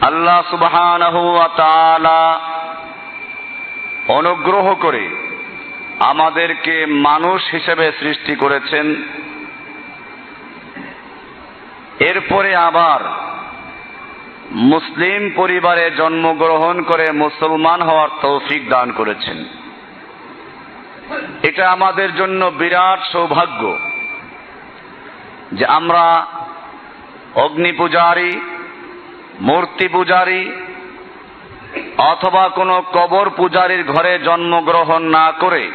আল্লাহ সুবহানাহু ওয়া অনুগ্রহ করে আমাদেরকে মানুষ হিসেবে সৃষ্টি করেছেন। এরপরে আবার মুসলিম পরিবারে জন্মগ্রহণ করে মুসলমান হওয়ার তৌফিক দান করেছেন। এটা আমাদের জন্য বিরাট সৌভাগ্য যে আমরা অগ্নি পূজারী মূর্তি পূজারী অথবা কোনো কবর পূজারীর ঘরে জন্মগ্রহণ না করে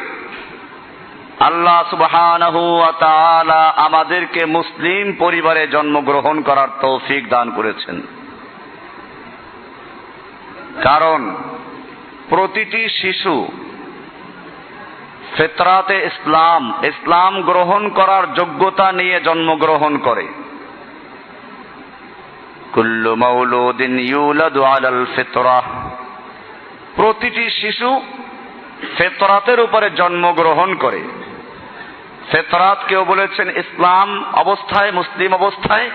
আল্লাহ সুবহানাহু ওয়া আমাদেরকে মুসলিম পরিবারে জন্মগ্রহণ করার তৌফিক দান করেছেন। কারণ প্রতিটি শিশু ফেতরাতে ইসলাম ইসলাম গ্রহণ করার যোগ্যতা নিয়ে জন্মগ্রহণ করে। কুল্লু মাউলুদিন ইউলাদু আলাল ফিতরাহ প্রতিটি শিশু ফেতরাতের উপরে জন্মগ্রহণ করে ফেতরাত কেউ বলেছেন ইসলাম অবস্থায় মুসলিম অবস্থায়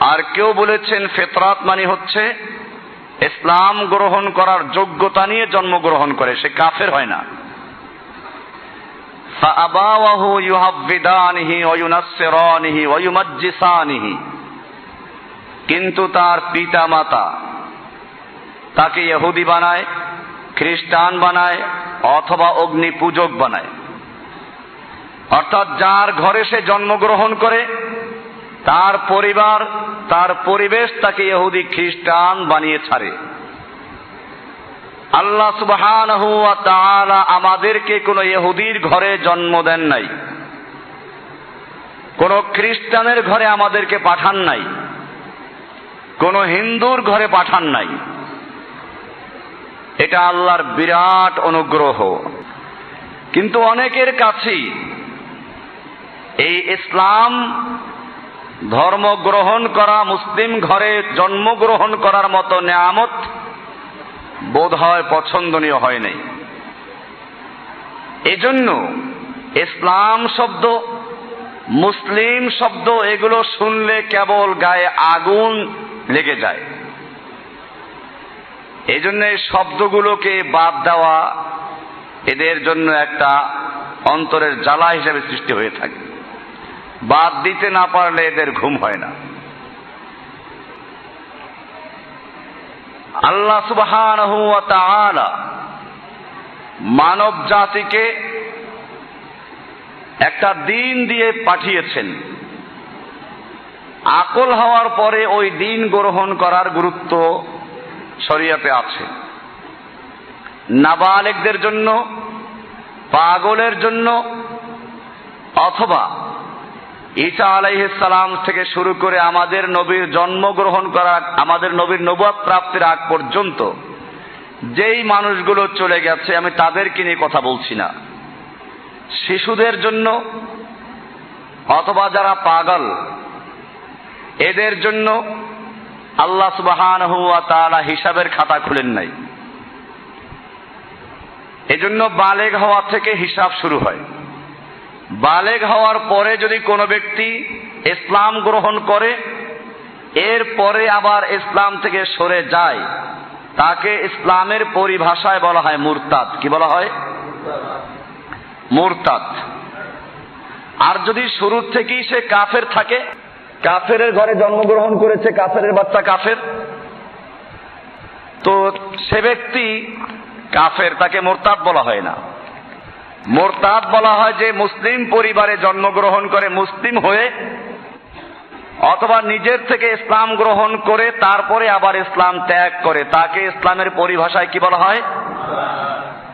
আর কেউ বলেছেন ফেতরাত মানে হচ্ছে ইসলাম গ্রহণ করার যোগ্যতা নিয়ে জন্মগ্রহণ করে সে কাফের হয় না فأباوه يهودانه وينصرانه ويمجسانه কিন্তু তার পিতা মাতা তাকে ইহুদি বানায়, খ্রিস্টান বানায় অথবা অগ্নি পূজক বানায়। অর্থাৎ যার ঘরে সে জন্মগ্রহণ করে, তার পরিবার, তার পরিবেশ তাকে ইহুদি খ্রিস্টান বানিয়ে ছাড়ে। আল্লাহ সুবহানাহু ওয়া আমাদেরকে কোনো ইহুদির ঘরে জন্ম দেন নাই। কোন খ্রিস্টানের ঘরে আমাদেরকে পাঠান নাই। কোন হিন্দুর ঘরে পাঠান নাই। এটা আল্লাহর বিরাট অনুগ্রহ। কিন্তু অনেকের কাছেই এই ইসলাম ধর্ম গ্রহণ করা, মুসলিম ঘরে জন্মগ্রহণ করার মতো নেয়ামত বোধ হয় পছন্দনীয় হয় নাই। এজন্য ইসলাম শব্দ, মুসলিম শব্দ, এগুলো শুনলে কেবল গায়ে আগুন লেগে যায়। এই জন্য শব্দগুলোকে বাদ দেওয়া এদের জন্য একটা অন্তরের জ্বালা হিসেবে সৃষ্টি হয়ে থাকে। বাদ দিতে না পারলে এদের ঘুম হয় না। আল্লাহ তাআলা মানব জাতিকে একটা দিন দিয়ে পাঠিয়েছেন। আকল হওয়ার পরে ওই দিন গ্রহণ করার গুরুত্ব শরিয়াতে আছে। নাবালেকদের জন্য, পাগলের জন্য, অথবা ঈসা আলাইহিসালাম থেকে শুরু করে আমাদের নবীর জন্মগ্রহণ করা, আমাদের নবীর নবাব প্রাপ্তির আগ পর্যন্ত যেই মানুষগুলো চলে গেছে, আমি তাদেরকে নিয়ে কথা বলছি না। শিশুদের জন্য অথবা যারা পাগল এদের জন্য আল্লাহ সুবাহান হুয়া তারা হিসাবের খাতা খুলেন নাই। এজন্য বালেগ হওয়া থেকে হিসাব শুরু হয়। বালেগ হওয়ার পরে যদি কোনো ব্যক্তি ইসলাম গ্রহণ করে এর পরে আবার ইসলাম থেকে সরে যায়, তাকে ইসলামের পরিভাষায় বলা হয় মুরতাদ। কি বলা হয়? মুরতাদ। আর যদি শুরুর থেকেই সে কাফের থাকে কাফের ঘরে জন্মগ্রহণ করেছে কাফের বাচ্চা কাফের। তো সে ব্যক্তি কাফের, তাকে মোরতাদ বলা হয় না। মোরতাদ বলা হয় যে মুসলিম পরিবারে জন্মগ্রহণ করে মুসলিম হয়ে, অথবা নিজের থেকে ইসলাম গ্রহণ করে তারপরে আবার ইসলাম ত্যাগ করে। তাকে ইসলামের পরিভাষায় কি বলা হয়?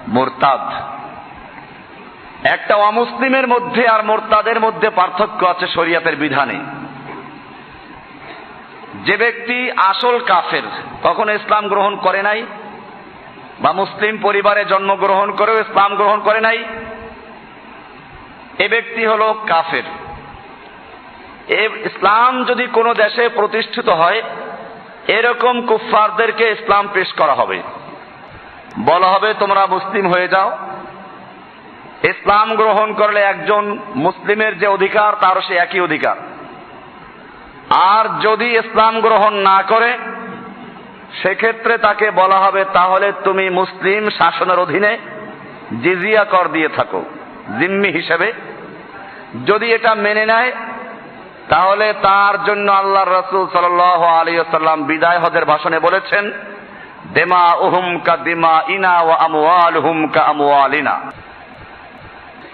মোরতাদ। একটা অমুসলিমের মধ্যে আর মোরতাদের মধ্যে পার্থক্য আছে শরিয়াতের বিধানে। যে ব্যক্তি আসল কাফের, কখনো ইসলাম গ্রহণ করে নাই বা মুসলিম পরিবারে জন্মগ্রহণ করেও ইসলাম গ্রহণ করে নাই, এ ব্যক্তি হল কাফের। ইসলাম যদি কোনো দেশে প্রতিষ্ঠিত হয়, এরকম কুফফারদেরকে ইসলাম পেশ করা হবে। বলা হবে, তোমরা মুসলিম হয়ে যাও। ইসলাম গ্রহণ করলে একজন মুসলিমের যে অধিকার, তারও সে একই অধিকার। আর যদি ইসলাম গ্রহণ না করে, সেক্ষেত্রে তাকে বলা হবে, তাহলে তুমি মুসলিম শাসনের অধীনে জিজিয়া কর দিয়ে থাকো, জিম্মি হিসেবে। যদি এটা মেনে নেয়, তাহলে তার জন্য আল্লাহ রসুল সাল আলী সাল্লাম বিদায় হদের ভাষণে বলেছেন, দেমা উহুম কা দিমা ইনা ও আমওয়াল হুম কা আমওয়ালিনা।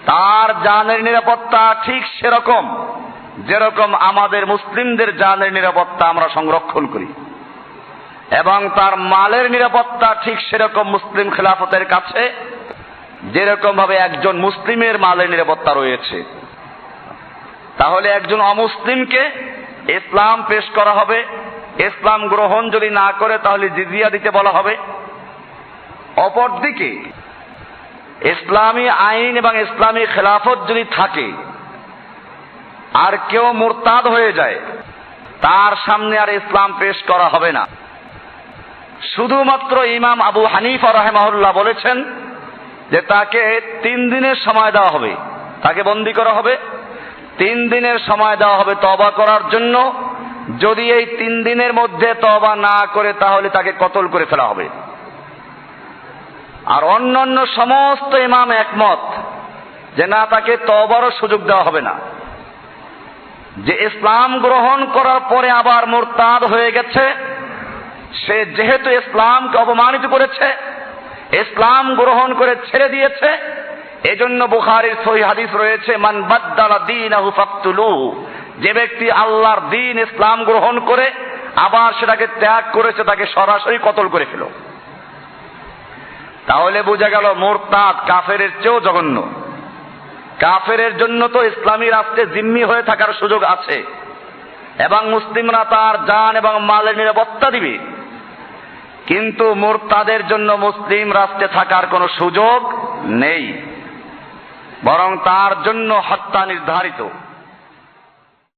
তার জানের নিরাপত্তা ঠিক সেরকম। যেরকম আমাদের মুসলিমদের জানের নিরাপত্তা আমরা সংরক্ষণ করি, এবং তার মালের নিরাপত্তা ঠিক সেরকম মুসলিম খেলাফতের কাছে যেরকম ভাবে একজন মুসলিমের মালের নিরাপত্তা রয়েছে। তাহলে একজন অমুসলিমকে ইসলাম পেশ করা হবে, ইসলাম গ্রহণ যদি না করে তাহলে জিজিয়া দিতে বলা হবে। অপরদিকে, ইসলামী আইন এবং ইসলামী খেলাফত যদি থাকে আর কেউ মোরতাদ হয়ে যায়, তার সামনে আর ইসলাম পেশ করা হবে না। শুধুমাত্র ইমাম আবু হানিফা রাহেমাহুল্লাহ বলেছেন যে তাকে তিন দিনের সময় দেওয়া হবে। তাকে বন্দি করা হবে। তিন দিনের সময় দেওয়া হবে তবা করার জন্য। যদি এই তিন দিনের মধ্যে তবা না করে, তাহলে তাকে কতল করে ফেলা হবে। আর অন্যান্য সমস্ত ইমাম একমত যে না, তাকে তবারও সুযোগ দেওয়া হবে না। যে ইসলাম গ্রহণ করার পরে আবার মোরতাদ হয়ে গেছে, সে যেহেতু ইসলামকে অপমানিত করেছে, ইসলাম গ্রহণ করে ছেড়ে দিয়েছে, এজন্য বুখারির সহি হাদিস রয়েছে, মান বাদ্দালা দিন যে ব্যক্তি আল্লাহর দিন ইসলাম গ্রহণ করে, আবার সেটাকে ত্যাগ করেছে, তাকে সরাসরি কতল করে ফেল। তাহলে বোঝা গেল মোরতাদ কাফের চেয়েও জঘন্য। কাফের জন্য তো ইসলামী রাষ্ট্রে জিম্মি হয়ে থাকার সুযোগ আছে। এবং মুসলিমরা তার যান এবং মালের নিরাপত্তা দিবে। কিন্তু মোরতাদের জন্য মুসলিম রাষ্ট্রে থাকার কোনো সুযোগ নেই। বরং তার জন্য হত্যা নির্ধারিত।